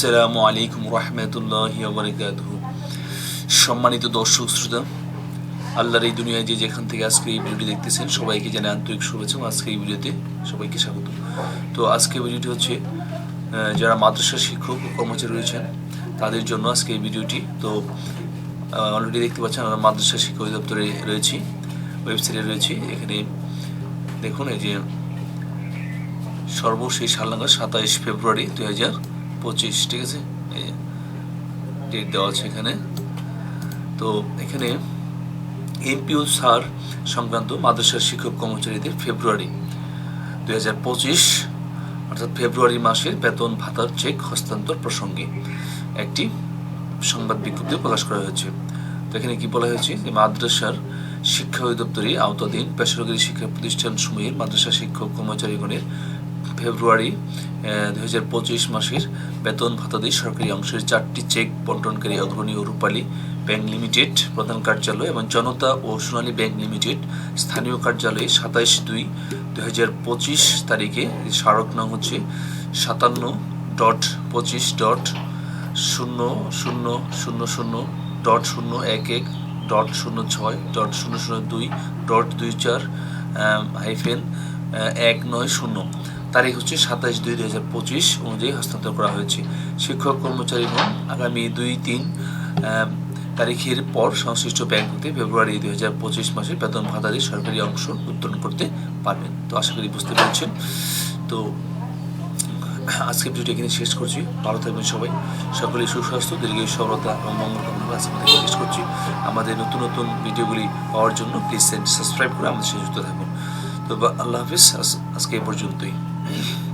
আসসালামু আলাইকুম রহমতুল্লাহ সম্মানিত দর্শক, শ্রোতা, আল্লাহর এই দুনিয়ায় যে যেখান থেকে আজকে এই ভিডিওটি দেখতেছেন, সবাইকে জানে আন্তরিক শুভেচ্ছা আজকে এই ভিডিওতে সবাইকে স্বাগত। তো আজকে ভিডিওটি হচ্ছে যারা মাদ্রাসা শিক্ষক কর্মচারী রয়েছেন, তাদের জন্য আজকে এই ভিডিওটি। তো অলরেডি দেখতে পাচ্ছেন আমরা মাদ্রাসা শিক্ষা অধিদপ্তরে রয়েছি, ওয়েবসাইটে রয়েছি। এখানে দেখুন এই যে সর্বশেষ সালনাঙ্গা সাতাইশ ফেব্রুয়ারি দুই হাজার পঁচিশ, ঠিক আছে? ডেট দেওয়া আছে এখানে। তো এখানে এমপিও স্যার সংক্রান্ত মাদ্রাসার শিক্ষক কর্মচারীদের ফেব্রুয়ারি দুই হাজার পঁচিশ, অর্থাৎ ফেব্রুয়ারি মাসের বেতন ভাতার চেক হস্তান্তর প্রসঙ্গে একটি সংবাদ বিজ্ঞপ্তি প্রকাশ করা হয়েছে। তো এখানে কি বলা হয়েছে? যে মাদ্রাসার শিক্ষা অধিদপ্তরের আওতাধীন বেসরকারি শিক্ষা প্রতিষ্ঠান সমূহের মাদ্রাসা শিক্ষক কর্মচারীগণের ফেব্রুয়ারি দুই হাজার পঁচিশ মাসের বেতন ভাতাদি সরকারি অংশের চারটি চেক বন্টনকারী অগ্রণী ও রূপালী ব্যাংক লিমিটেড প্রধান কার্যালয় এবং জনতা ও সোনালী ব্যাংক লিমিটেড স্থানীয় কার্যালয়ে সাতাইশ দুই দুই হাজার পঁচিশ তারিখে স্মারক নং হচ্ছে সাতান্ন ডট পঁচিশ ডট শূন্য শূন্য শূন্য শূন্য ডট শূন্য এক এক ডট শূন্য ছয় ডট শূন্য শূন্য দুই ডট দুই চার হাইফেন এক নয় শূন্য। তারিখ হচ্ছে সাতাইশ দুই দুই হাজার পঁচিশ অনুযায়ী হস্তান্তর করা হয়েছে। শিক্ষক কর্মচারীগণ আগামী দুই তিন তারিখের পর সংশ্লিষ্ট ব্যাংক হতে ফেব্রুয়ারি দুই হাজার পঁচিশ মাসের বেতন ভাতাদি সরকারি অংশ উত্তোলন করতে পারবেন। তো আশা করি বুঝতে পেরেছেন। তো আজকে ভিডিওটি এখানে শেষ করছি। ভালো থাকবেন সবাই। সকলেই সুস্বাস্থ্য দীর্ঘ সফলতা এবং মঙ্গল কামনা আজকে শেষ করছি। আমাদের নতুন নতুন ভিডিওগুলি পাওয়ার জন্য প্লিজ সাবস্ক্রাইব করে আমাদের সাথে যুক্ত থাকুন। তো আল্লাহ হাফিজ। আজ- আজকে এই পর্যন্তই। Yeah.